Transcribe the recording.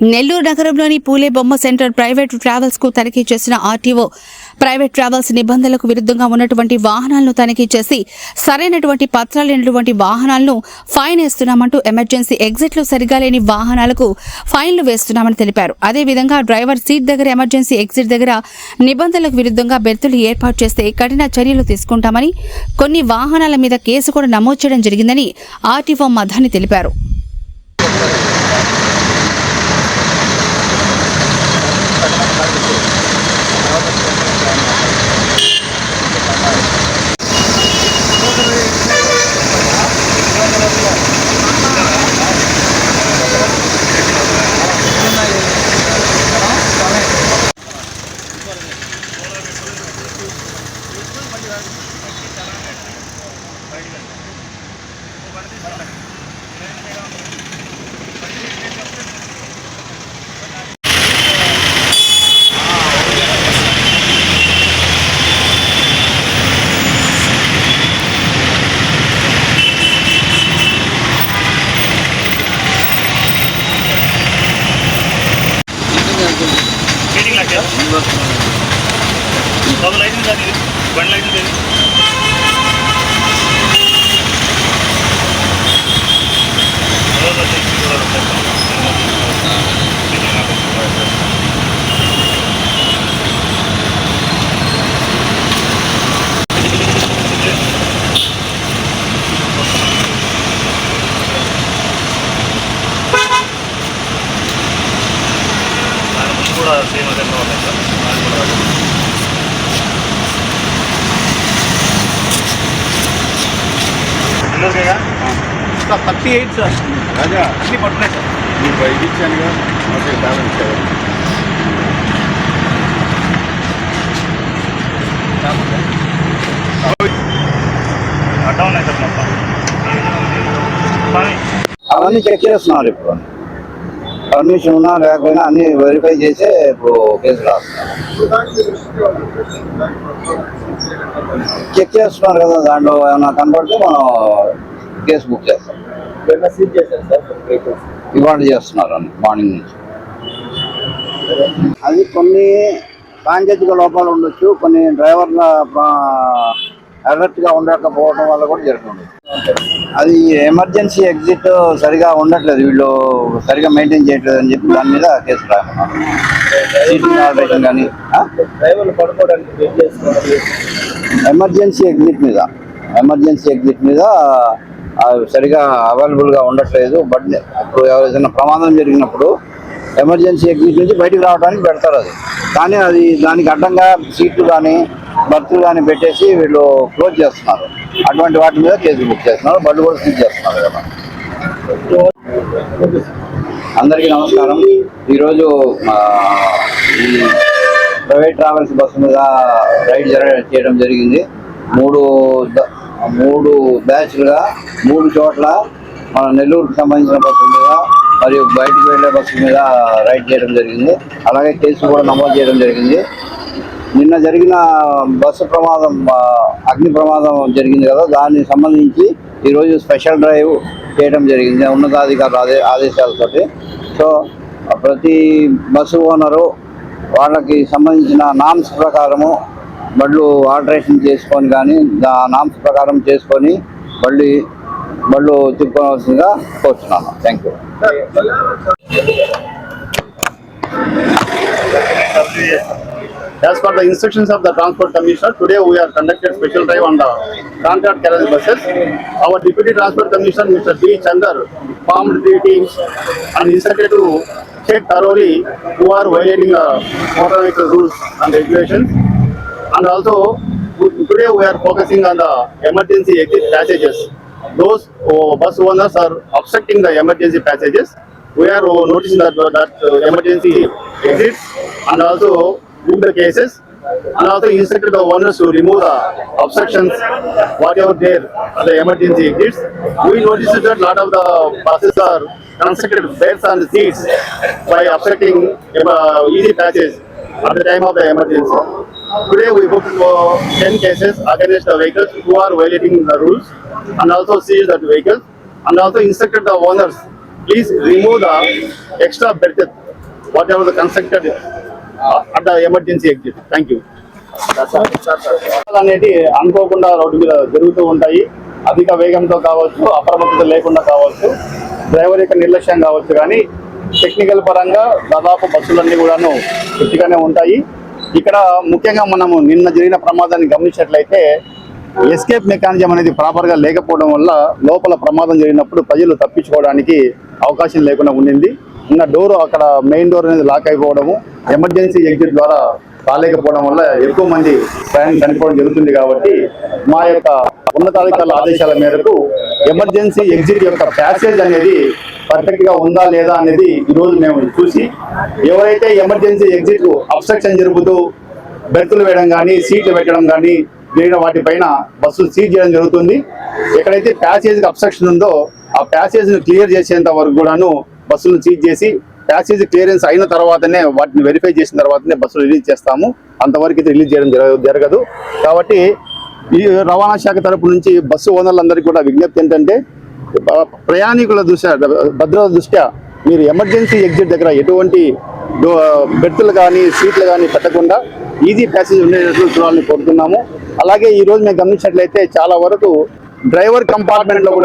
నెల్లూరు నగరంలోని పూలే బొమ్మ centre private ట్రావెల్స్కు తనిఖీ చేసిన ఆర్టీఓ ప్రైవేట్ ట్రావెల్స్ నిబంధనలకు విరుద్ధంగా ఉన్నటువంటి వాహనాలను తనిఖీ చేసి సరైనటువంటి పత్రాలు లేనటువంటి వాహనాలను ఫైన్ వేస్తున్నామంటూ ఎమర్జెన్సీ ఎగ్జిట్లు సరిగా లేని వాహనాలకు ఫైన్లు వేస్తున్నామని తెలిపారు. అదేవిధంగా డ్రైవర్ సీట్ దగ్గర ఎమర్జెన్సీ ఎగ్జిట్ దగ్గర నిబంధనలకు విరుద్ధంగా బెర్తులు ఏర్పాటు చేస్తే కఠిన చర్యలు తీసుకుంటామని కొన్ని వాహనాల మీద కేసు కూడా నమోదు చేయడం జరిగిందని ఆర్టీఓ మధాని తెలిపారు. बाबा लाइट वन लाइट కూడా సేమ్ అదే ఉన్నాయి సార్ దాని కూడా ఎన్నోకేగా థర్టీ ఎయిట్ సార్ రాజా అన్ని పట్టున్నాయి సార్ నీకు ఐదు ఇచ్చానుగా ఓకే బ్యాలెన్స్ కదా అడ్డా ఉన్నాయి సార్ మొత్తం కానీ అవన్నీ చెక్ చేస్తున్నారు ఇప్పుడు పర్మిషన్ ఉన్నా లేకపోయినా అన్ని వెరిఫై చేసే ఇప్పుడు కేసు రాస్తున్నారు చెక్ చేస్తున్నారు కదా దాంట్లో ఏమైనా కనపడితే మనం కేసు బుక్ చేస్తాం. ఇవాళ చేస్తున్నారు అన్ని మార్నింగ్ నుంచి. అది కొన్ని సాంకేతిక లోపాలు ఉండొచ్చు కొన్ని డ్రైవర్ల అలర్ట్గా ఉండకపోవడం వల్ల కూడా జరుగుతుంది. అది ఎమర్జెన్సీ ఎగ్జిట్ సరిగా ఉండట్లేదు. వీళ్ళు సరిగా మెయింటైన్ చేయట్లేదు అని చెప్పి దాని మీద కేసు రాయమన్నారు కానీ ఎమర్జెన్సీ ఎగ్జిట్ మీద ఎమర్జెన్సీ ఎగ్జిట్ మీద సరిగా అవైలబుల్గా ఉండట్లేదు. బట్ ఇప్పుడు ఏదైనా ప్రమాదం జరిగినప్పుడు ఎమర్జెన్సీ ఎగ్జిట్ నుంచి బయటికి రావడానికి పెడతారు అది. కానీ అది దానికి అడ్డంగా సీట్లు కానీ బర్తులు కానీ పెట్టేసి వీళ్ళు క్లోజ్ చేస్తున్నారు. అటువంటి వాటి మీద కేసు బుక్ చేస్తున్నారు. బళ్ళు కూడా సీజ్ చేస్తున్నారు కదా. అందరికీ నమస్కారం. ఈరోజు ఈ ప్రైవేట్ ట్రావెల్స్ బస్సు మీద రైడ్ చేయడం జరిగింది. మూడు మూడు బ్యాచ్లుగా మూడు చోట్ల మన నెల్లూరుకు సంబంధించిన బస్సు మీద మరియు బయటకు వెళ్ళే బస్సు మీద రైడ్ చేయడం జరిగింది. అలాగే కేసు కూడా నమోదు చేయడం జరిగింది. నిన్న జరిగిన బస్సు ప్రమాదం అగ్ని ప్రమాదం జరిగింది కదా దానికి సంబంధించి ఈరోజు స్పెషల్ డ్రైవ్ చేయడం జరిగింది ఉన్నతాధికారుల ఆదే ఆదేశాలతోటి సో ప్రతి బస్సు ఓనరు వాళ్ళకి సంబంధించిన నామ్స్ ప్రకారము బళ్ళు ఆల్టరేషన్ చేసుకొని కానీ దా నామ్స్ ప్రకారం చేసుకొని బళ్ళు బళ్ళు తిప్పుకోవాల్సిందిగా కోరుతున్నాను thank you As per the instructions of the Transport Commissioner, today we are conducted special drive on the contract carriage buses. Our Deputy Transport Commissioner, Mr. D. Chandar, formed three teams and instructed to check thoroughly who are violating the motor vehicle rules and regulations. And also, today we are focusing on the emergency exit passages. Those uh, bus owners are obstructing the emergency passages. We are uh, noticing that, that uh, emergency exits and also in the cases and also instructed the owners to remove the obstructions, whatever there, the emergency exits. We noticed that a lot of the buses are constructed beds and seats by obstructing uh, easy passes at the time of the emergency. Today we booked for 10 cases against the vehicles who are violating the rules and also seized the vehicles and also instructed the owners, please remove the extra bed, whatever the constructed at emergency exit. Thank you అనేది అనుకోకుండా road మీద జరుగుతూ ఉంటాయి. అధిక వేగంతో కావచ్చు అప్రమత్తత లేకుండా కావచ్చు డ్రైవర్ యొక్క నిర్లక్ష్యం కావచ్చు కానీ టెక్నికల్ పరంగా దాదాపు బస్సులన్నీ కూడాను గట్టిగానే ఉంటాయి. ఇక్కడ ముఖ్యంగా మనము నిన్న జరిగిన ప్రమాదాన్ని గమనించినట్లయితే ఎస్కేప్ మెకానిజం అనేది ప్రాపర్గా లేకపోవడం వల్ల లోపల ప్రమాదం జరిగినప్పుడు ప్రజలు తప్పించుకోవడానికి అవకాశం లేకుండా ఉండింది. ఉన్న డోర్ అక్కడ మెయిన్ డోర్ అనేది లాక్ అయిపోవడము ఎమర్జెన్సీ ఎగ్జిట్ ద్వారా రాలేకపోవడం వల్ల ఎక్కువ మంది ప్రయాణం చనిపోవడం జరుగుతుంది కాబట్టి మా యొక్క ఉన్నతాధికారుల ఆదేశాల మేరకు ఎమర్జెన్సీ ఎగ్జిట్ యొక్క ప్యాసేజ్ అనేది పర్ఫెక్ట్గా ఉందా లేదా అనేది ఈరోజు మేము చూసి ఎవరైతే ఎమర్జెన్సీ ఎగ్జిట్ అబ్స్ట్రక్షన్ జరుపుతూ బెర్తులు వేయడం కానీ సీట్లు పెట్టడం కానీ జరిగిన వాటిపైన బస్సులు సీజ్ చేయడం జరుగుతుంది. ఎక్కడైతే ప్యాసేజ్ అబ్స్ట్రక్షన్ ఉందో ఆ ప్యాసేజ్ను క్లియర్ చేసేంత వరకు కూడాను బస్సులను సీజ్ చేసి ప్యాసేజ్ క్లియరెన్స్ అయిన తర్వాతనే వాటిని వెరిఫై చేసిన తర్వాతనే బస్సులు రిలీజ్ చేస్తాము. అంతవరకు అయితే రిలీజ్ చేయడం జరగదు. కాబట్టి ఈ రవాణా శాఖ తరపు నుంచి బస్సు ఓనర్లందరికీ కూడా విజ్ఞప్తి ఏంటంటే ప్రయాణికుల దృష్ట్యా భద్రత దృష్ట్యా మీరు ఎమర్జెన్సీ ఎగ్జిట్ దగ్గర ఎటువంటి బెర్తులు కానీ సీట్లు కానీ పెట్టకుండా ఈజీ ప్యాసేజ్ ఉండేటట్లు చూడాలని కోరుతున్నాము. అలాగే ఈరోజు మేము గమనించినట్లయితే చాలా వరకు డ్రైవర్ కంపార్ట్మెంట్లో కూడా